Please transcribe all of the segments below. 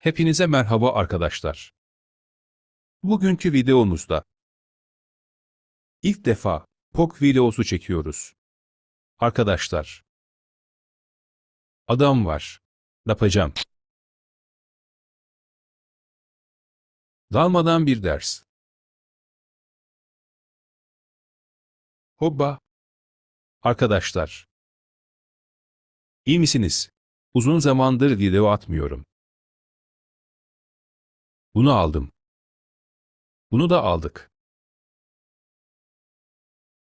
Hepinize merhaba arkadaşlar. Bugünkü videomuzda ilk defa POK videosu çekiyoruz. Arkadaşlar. Adam var. Yapacağım. Dalmadan bir ders. Hoppa. Arkadaşlar. İyi misiniz? Uzun zamandır video atmıyorum. Bunu aldım. Bunu da aldık.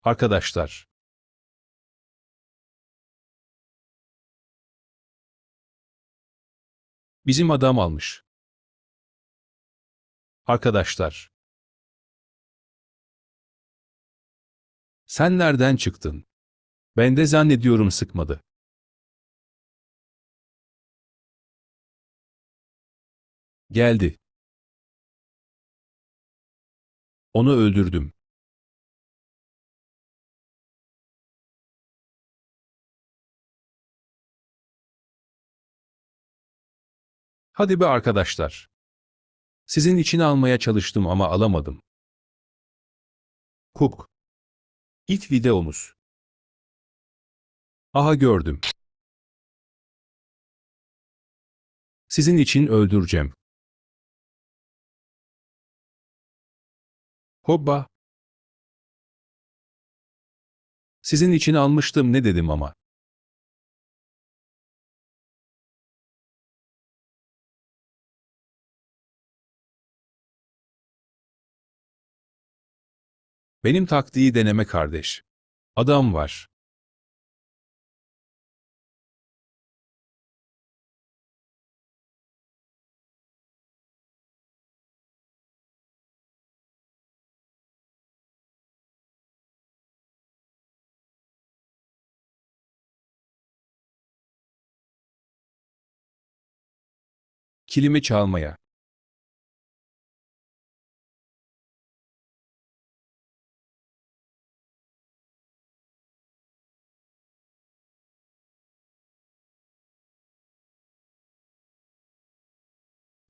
Arkadaşlar. Bizim adam almış. Arkadaşlar. Sen nereden çıktın? Ben de zannediyorum sıkmadı. Geldi. Onu öldürdüm. Hadi be arkadaşlar. Sizin için almaya çalıştım ama alamadım. Kuk. İlk videomuz. Aha gördüm. Sizin için öldüreceğim. Hoppa. Sizin için almıştım ne dedim ama. Benim taktiği deneme kardeş. Adam var. Kilimi çalmaya.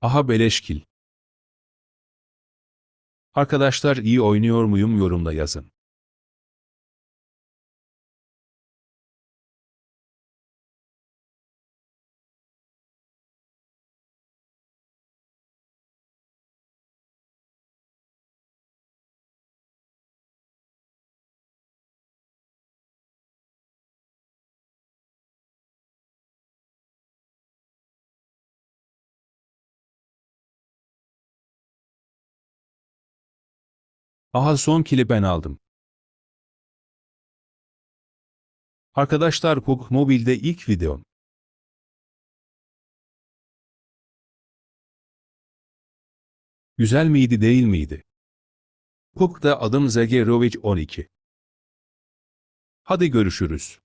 Aha beleşkil. Arkadaşlar iyi oynuyor muyum yorumda yazın. Aha son kili ben aldım. Arkadaşlar PUBG Mobile'de ilk videom. Güzel miydi değil miydi? PUBG'da adım Zegerovic 12. Hadi görüşürüz.